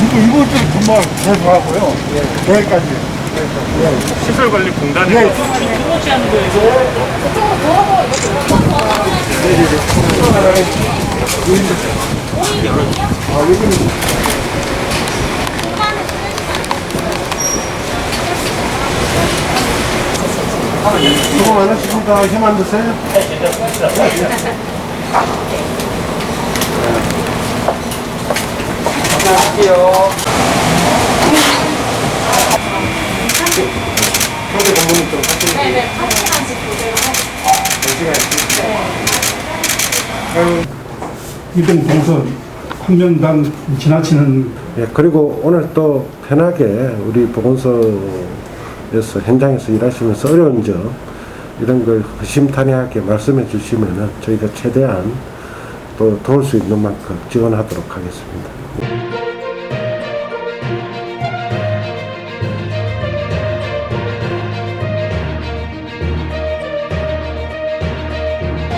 이거 이거 좀 정말 잘 좋아하고요. 여기까지. 시설관리공단에서 네. 아, 여기는 수고 많으십니다. 힘안 드세요? 공문이 좀 네네, 한 시간씩 보내요. 이등 동선 한 명당 지나치는 예, 그리고 오늘 또 편하게 우리 보건소 에서 현장에서 일하시면서 어려운 점 이런 걸 허심탄회하게 말씀해 주시면은 저희가 최대한 또 도울 수 있는 만큼 지원하도록 하겠습니다.